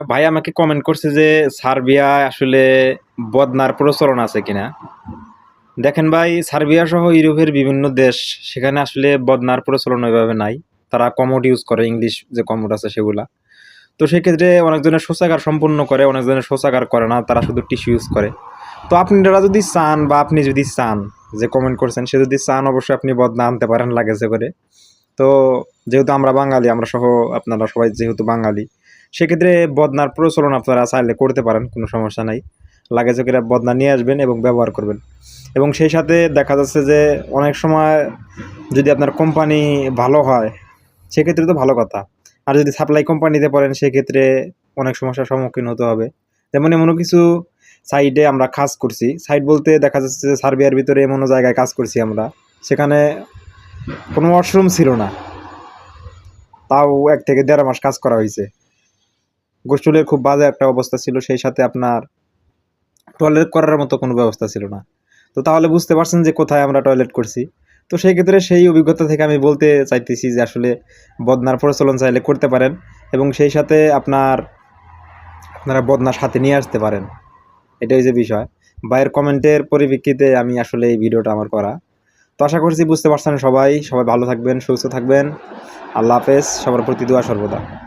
ভাই আমাকে কমেন্ট করছে যে, সার্বিয়া আসলে বদনার প্রচলন আছে কিনা? দেখেন ভাই, সার্বিয়া সহ ইউরোপের বিভিন্ন দেশ, সেখানে আসলে বদনার প্রচলন ওইভাবে নাই। তারা কমোড ইউজ করে ইংলিশ যে কমোড আছে সেগুলা। তো সেক্ষেত্রে অনেকজনের শৌচাগার সম্পূর্ণ করে, অনেকজনের শৌচাগার করে না, তারা শুধু টিস্যু ইউজ করে। তো আপনারা যদি চান বা আপনি যদি চান, যে কমেন্ট করছেন, সে যদি চান, অবশ্যই আপনি বদনা আনতে পারেন, লাগেজে করে। তো যেহেতু আমরা বাঙালি, আমরা সহ আপনারা সবাই যেহেতু বাঙালি সেক্ষেত্রে বদনার প্রচলন আপনারা চাইলে করতে পারেন, কোনো সমস্যা নাই। লাগেজে করে বদনা নিয়ে আসবেন এবং ব্যবহার করবেন। এবং সেই সাথে দেখা যাচ্ছে যে অনেক সময় যদি আপনার কোম্পানি ভালো হয়, সেক্ষেত্রে তো ভালো কথা। আর যদি সাপ্লাই কোম্পানিতে পড়েন, সেক্ষেত্রে অনেক সমস্যার সম্মুখীন হতে হবে। যেমন এমনও কিছু সাইডে আমরা কাজ করছি। সাইড বলতে দেখা যাচ্ছে যে সার্বিয়ার ভিতরে এমনও জায়গায় কাজ করছি আমরা। সেখানে কোনো ওয়াশরুম ছিল না। তাও এক থেকে দেড় মাস কাজ করা হয়েছে। গোসলের খুব বাজে একটা অবস্থা ছিল, সেই সাথে আপনার টয়লেট করার মতো কোনো ব্যবস্থা ছিল না। তো তাহলে বুঝতে পারছেন যে কোথায় আমরা টয়লেট করছি। তো সেই ক্ষেত্রে সেই অভিজ্ঞতা থেকে আমি বলতে চাইতেছি যে আসলে বদনার প্রচলন চাইলে করতে পারেন এবং সেই সাথে আপনার, আপনারা বদনার সাথে নিয়ে আসতে পারেন। এটাই যে বিষয়। বাইরের কমেন্টের পরিপ্রেক্ষিতে আমি আসলে এই ভিডিওটা আমার করা। তো আশা করছি বুঝতে পারছেন সবাই। সবাই ভালো থাকবেন, সুস্থ থাকবেন। আল্লাহ হাফেজ। সবার প্রতি দোয়া সর্বদা।